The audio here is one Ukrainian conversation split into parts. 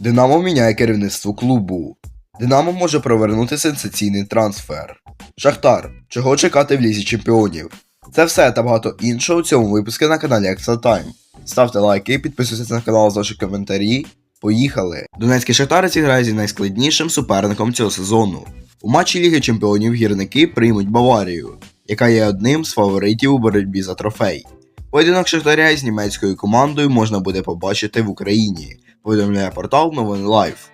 Динамо міняє керівництво клубу. Динамо може провернути сенсаційний трансфер. Шахтар. Чого чекати в лізі чемпіонів? Це все та багато іншого у цьому випуску на каналі Extra Time. Ставте лайки, підписуйтесь на канал, залишайте коментарі. Поїхали! Донецький Шахтар зіграє зі найскладнішим суперником цього сезону. У матчі Ліги Чемпіонів гірники приймуть Баварію, яка є одним з фаворитів у боротьбі за трофей. Поєдинок Шахтаря з німецькою командою можна буде побачити в Україні, повідомляє портал Новин Лайф.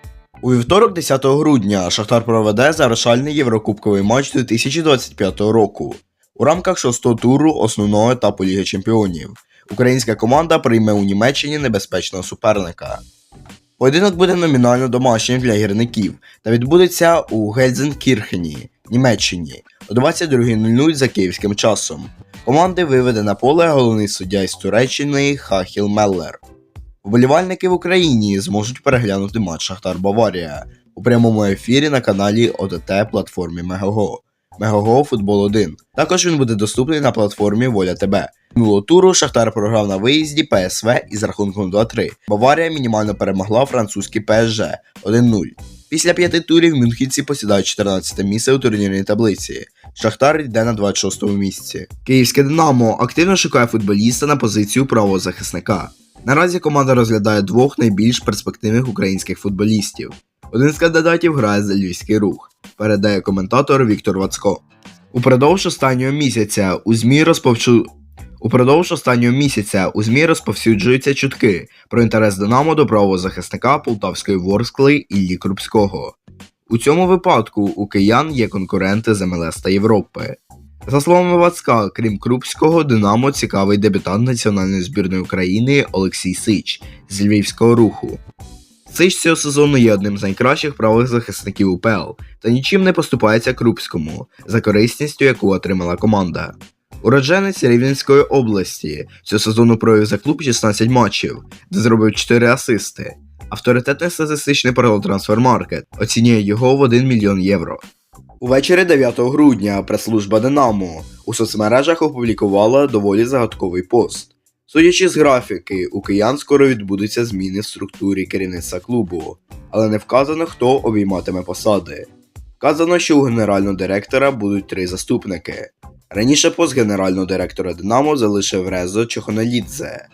У вівторок, 10 грудня, Шахтар проведе завершальний єврокубковий матч 2025 року. У рамках шостого туру основного етапу Ліги Чемпіонів. Українська команда прийме у Німеччині небезпечного суперника. Поєдинок буде номінально домашнім для гірників та відбудеться у Гельзенкірхені, Німеччині о 22.00 за київським часом. Команди виведе на поле головний суддя із Туреччини Хахіл Меллер. Вболівальники в Україні зможуть переглянути матч Шахтар Баварія у прямому ефірі на каналі ОДТ платформі Мегаго. Мегаго Футбол 1. Також він буде доступний на платформі Воля ТБ. Минулого туру Шахтар програв на виїзді ПСВ із рахунком 2-3. Баварія мінімально перемогла французький ПСЖ 1-0. Після п'яти турів мюнхенці посідають 14 місце у турнірній таблиці. Шахтар йде на 26-му місці. Київське Динамо активно шукає футболіста на позицію правого захисника. Наразі команда розглядає двох найбільш перспективних українських футболістів. Один з кандидатів грає за львівський рух, передає коментатор Віктор Вацко. Упродовж останнього місяця у ЗМІ розповчу... Упродовж останнього місяця у ЗМІ розповсюджуються чутки про інтерес Динамо до правого захисника полтавської Ворскли Іллі Крупського. У цьому випадку у киян є конкуренти з МЛС та Європи. За словами Вацка, крім Крупського, Динамо цікавий дебютант національної збірної України Олексій Сич з львівського руху. Сич цього сезону є одним з найкращих правих захисників УПЛ та нічим не поступається Крупському за корисністю, яку отримала команда. Уродженець Рівненської області цього сезону провів за клуб 16 матчів, де зробив 4 асисти. Авторитетний статистичний портал Transfermarkt оцінює його в 1 мільйон євро. Увечері 9 грудня прес-служба Динамо у соцмережах опублікувала доволі загадковий пост. Судячи з графіки, у киян скоро відбудуться зміни в структурі керівництва клубу, але не вказано, хто обійматиме посади. Вказано, що у генерального директора будуть три заступники. Раніше пост генерального директора Динамо залишив Резо Чохоналідзе.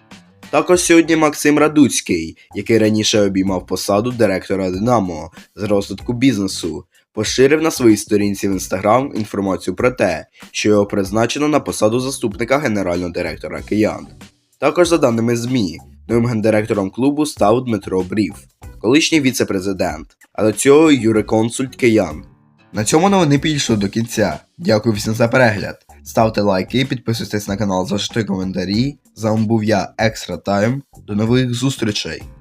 Також сьогодні Максим Радуцький, який раніше обіймав посаду директора Динамо з розвитку бізнесу, поширив на своїй сторінці в інстаграм інформацію про те, що його призначено на посаду заступника генерального директора Киян. Також, за даними ЗМІ, новим гендиректором клубу став Дмитро Брів, колишній віце-президент, а до цього юриконсульт Киян. На цьому новини підійшли до кінця. Дякую всім за перегляд. Ставте лайки, підписуйтесь на канал, залишайте коментарі. З вами був я, Екстра Тайм. До нових зустрічей!